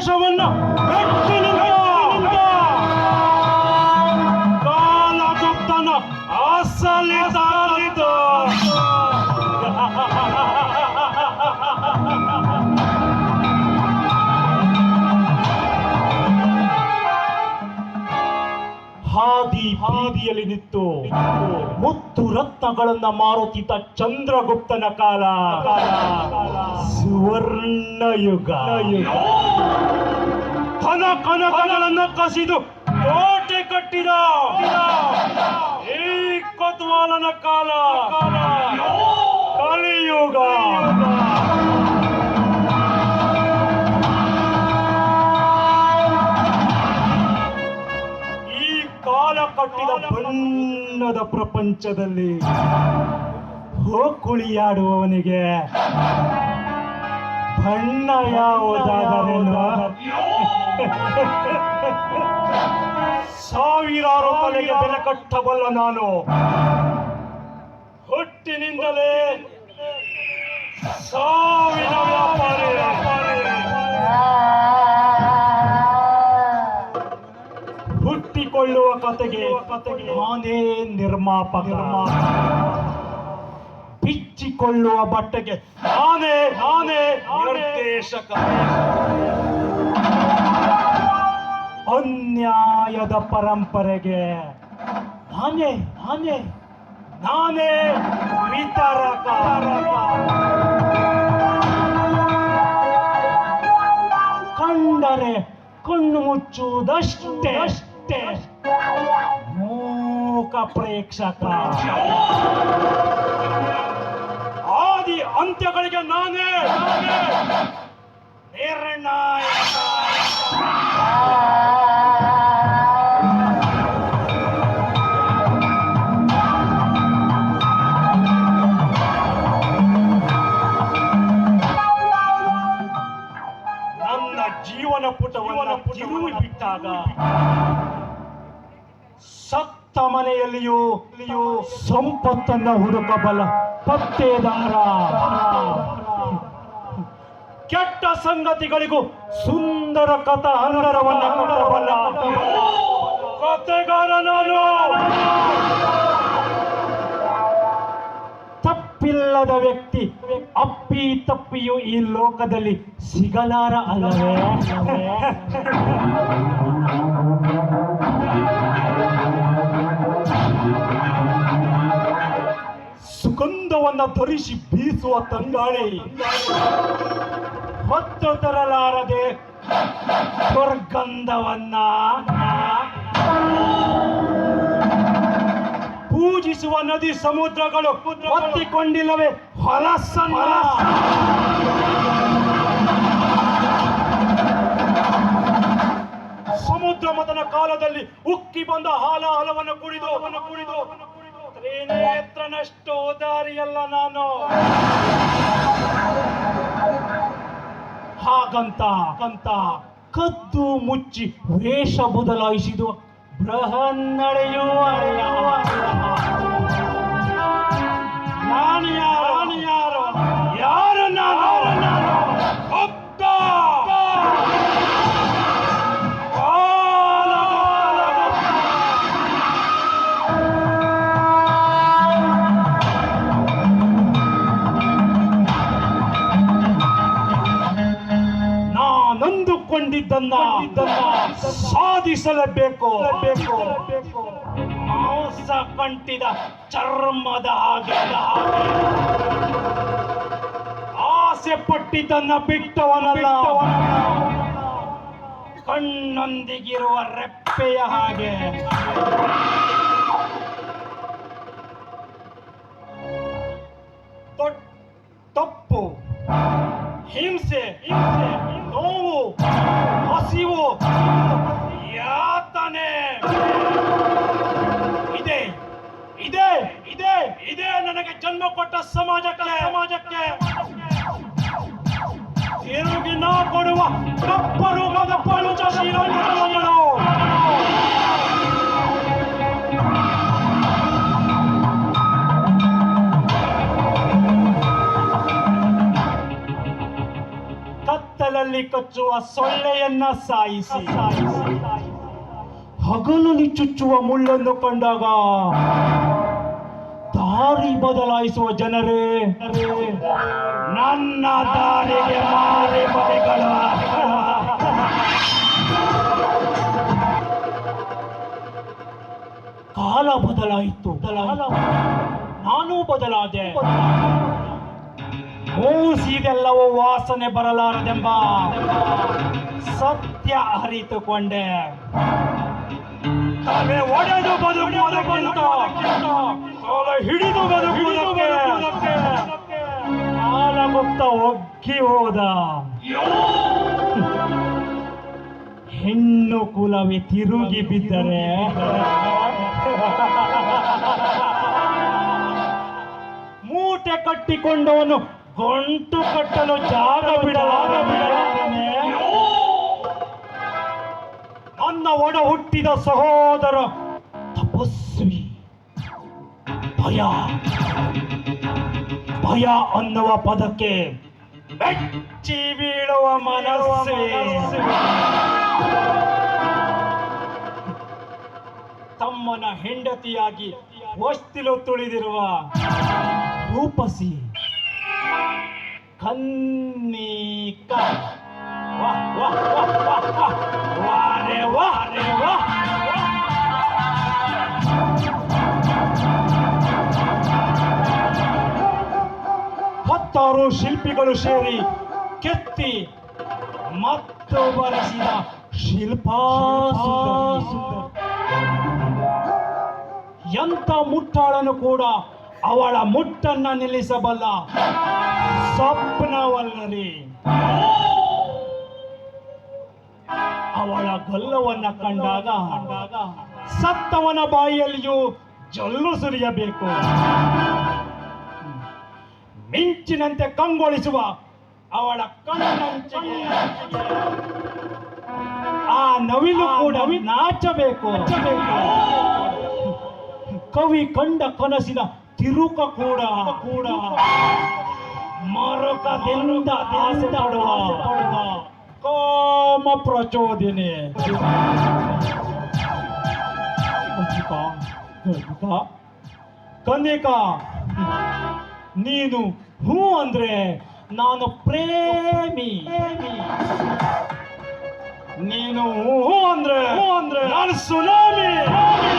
সর্বসমান্য ಹಾದಿ ಬೀದಿಯಲ್ಲಿ ನಿಂತು ಮುತ್ತು ರತ್ನಗಳನ್ನ ಮಾರುತ್ತಿದ್ದ ಚಂದ್ರಗುಪ್ತನ ಕಾಲ. ಸುವರ್ಣ ಯುಗ ಹಣ ಕನಕಗಳನ್ನು ಕಸಿದು ಕೋಟೆ ಕಟ್ಟಿದ ಈ ಕೊತ್ವಾಲನ ಕಾಲ. ಕಟ್ಟಿದ ಬಣ್ಣದ ಪ್ರಪಂಚದಲ್ಲಿ ಹೋಕುಳಿಯಾಡುವವನಿಗೆ ಬಣ್ಣ ಯಾವುದಾದರೇನು ಸಾವಿರಾರು ತಲೆಗೆ ಬೆಲೆ ಕಟ್ಟಬಲ್ಲ ನಾನು. ಹುಟ್ಟಿನಿಂದಲೇ ಸಾವಿನ ಕತೆಗೆ ನಾನೇ ನಿರ್ಮಾಪಕ. ಬಿಚ್ಚಿಕೊಳ್ಳುವ ಬಟ್ಟೆಗೆ ನಾನೇ ನಾನೇ ನಿರ್ದೇಶಕ. ಅನ್ಯಾಯದ ಪರಂಪರೆಗೆ ನಾನೇ ನಾನೇ ನಾನೇ ವಿತರಕ. ಕಂಡರೆ ಕಣ್ಣು ಮುಚ್ಚುವುದಷ್ಟೇ. ಅಷ್ಟೇ ಮೂಕ ಪ್ರೇಕ್ಷಕ. ಆದಿ ಅಂತ್ಯಗಳಿಗೆ ನಾನೇ. ನಿರ್ಣಾಯಕ ಸತ್ತ ಮನೆಯಲ್ಲಿಯೂ ಸಂಪತ್ತನ್ನ ಹುಡುಕಬಲ್ಲ ಪತ್ತೇದಾರ. ಕೆಟ್ಟ ಸಂಗತಿಗಳಿಗೂ ಸುಂದರ ಕಥಾ ಹಂದರವನ್ನ ಕೊಡಬಲ್ಲ ಕಥೆಗಾರ ನಾನು ತಪ್ಪಿಲ್ಲದ ವ್ಯಕ್ತಿ ಅಪ್ಪಿ ತಪ್ಪಿಯು ಈ ಲೋಕದಲ್ಲಿ ಸಿಗಲಾರ ಅಲ್ಲವೇ? ಸುಗಂಧವನ್ನ ಧರಿಸಿ ಬೀಸುವ ತಂಗಾಳಿ. ಹೊತ್ತು ತರಲಾರದೆ ದುರ್ಗಂಧವನ್ನ ಪೂಜಿಸುವ ನದಿ ಸಮುದ್ರಗಳು ಹೊತ್ತಿಕೊಂಡಿಲ್ಲವೆ? ಹೊಲಸನ್ನ. ಸಮುದ್ರ ಮತನ ಕಾಲದಲ್ಲಿ ಉಕ್ಕಿ ಬಂದ ಹಾಲ ಹಲವನ್ನು ಕುಡಿದು ಕುಡಿದು ತ್ರಿನೇತ್ರನಷ್ಟು ಉದಾರಿಯಲ್ಲ ನಾನು. ಹಾಗಂತ ಕಂತ ಕದ್ದು ಮುಚ್ಚಿ ವೇಷ ಬದಲಾಯಿಸಿದು ಬೃಹನ್ನಡೆಯುವ ನಾನು ಯಾರು? ಸಾಧಿಸಲೇಬೇಕು. ಬೇಕು ಮಾಂಸ ಕಂಟಿದ ಚರ್ಮದ ಹಾಗೆ. ಆಸೆ ಪಟ್ಟಿದ್ದನ್ನ ಬಿಟ್ಟವನಲ್ಲ. ಕಣ್ಣೊಂದಿಗಿರುವ ರೆಪ್ಪೆಯ ಹಾಗೆ. ಸಮಾಜಕ್ಕೆ ಸಮಾಜಕ್ಕೆ. ನಾ ಕೊಡುವ ಕಪ್ಪರು ಪಂಚಶೀಲ ಧರ್ಮಗಳು. ಕತ್ತಲಲ್ಲಿ ಕಚ್ಚುವ ಸೊಳ್ಳೆಯನ್ನ ಸಾಯಿಸಿ. ಹಗಲಲ್ಲಿ ಚುಚ್ಚುವ ಮುಳ್ಳನ್ನು ಕಂಡಾಗ ದಾರಿ ಬದಲಾಯಿಸುವ ಜನರೇ, ನನ್ನ ದಾರಿಗೆ ಮಾರಿ ಮನೆಗಳ ಕಾಲ ಬದಲಾಯಿತು. ನಾನು ಬದಲಾದೆ. ಮೂಸಿಗೆಲ್ಲವೋ ವಾಸನೆ ಬರಲಾರದೆಂಬ ಸತ್ಯ ಅರಿತುಕೊಂಡೆ. ಒಡೆದು ಬದುಕು ಹಿಡಿದು ಬದುಕುವುದಕ್ಕೆ ಕಾಲಗುಪ್ತ ಒಗ್ಗಿ ಹೋದ. ಹೆಣ್ಣು ಕುಲವೇ ತಿರುಗಿ ಬಿದ್ದರೆ. ಮೂಟೆ ಕಟ್ಟಿಕೊಂಡವನು ಗಂಟು ಕಟ್ಟಲು ಜಾಗ ಬಿಡಲಾಗ ಬಿಡಲಾಗನೆ ನನ್ನ ಒಡ ಹುಟ್ಟಿದ ಸಹೋದರ ಭಯ ಭಯ ಅನ್ನುವ ಪದಕ್ಕೆ ಬೆಚ್ಚಿ ಬೀಳುವ ಮನಸ್ಸು ತಮ್ಮನ ಹೆಂಡತಿಯಾಗಿ ಹೊಸ್ತಿಲು ತುಳಿದಿರುವ ರೂಪಸಿ ಕನ್ನೀಕ. ವಾರೆ ವಾರೆ ವಾಹ್. ಹತ್ತಾರು ಶಿಲ್ಪಿಗಳು ಸೇರಿ ಕೆತ್ತಿ ಮತ್ತು ಬರೆಸಿದ ಶಿಲ್ಪಾ. ಎಂತ ಮುಟ್ಟಾಳನು ಕೂಡ ಅವಳ ಮುಟ್ಟನ್ನ ನಿಲ್ಲಿಸಬಲ್ಲ ಸ್ವಪ್ನವಲ್ಲರಿ ಅವಳ ಗೊಲ್ಲವನ್ನ ಕಂಡಾಗ ಸತ್ತವನ ಬಾಯಿಯಲ್ಲಿಯೂ ಜಲ್ಲು ಸುರಿಯಬೇಕು ಮಿಂಚಿನಂತೆ ಕಂಗೊಳಿಸುವ ಅವಳ ಕಣ್ಣಂಚಿಗೆ ಆ ನವಿಲು ಕೂಡ ನಾಚಬೇಕು. ಕವಿ ಕಂಡ ಕನಸಿನ ತಿರುಕ ಕೂಡ. ಕೂಡ ಮರಕದಿಂದ ಆಸೆ ಪಡುವ ಕಾಮ ಪ್ರಚೋದನೆ. ಕನಿಕ ನೀನು ಹೂ ಅಂದ್ರೆ ನಾನು ಪ್ರೇಮಿ. ನೀನು ಹೂ ಅಂದ್ರೆ ಹೂ ಅಂದ್ರೆ ನಾನು ಸುನಾಮಿ.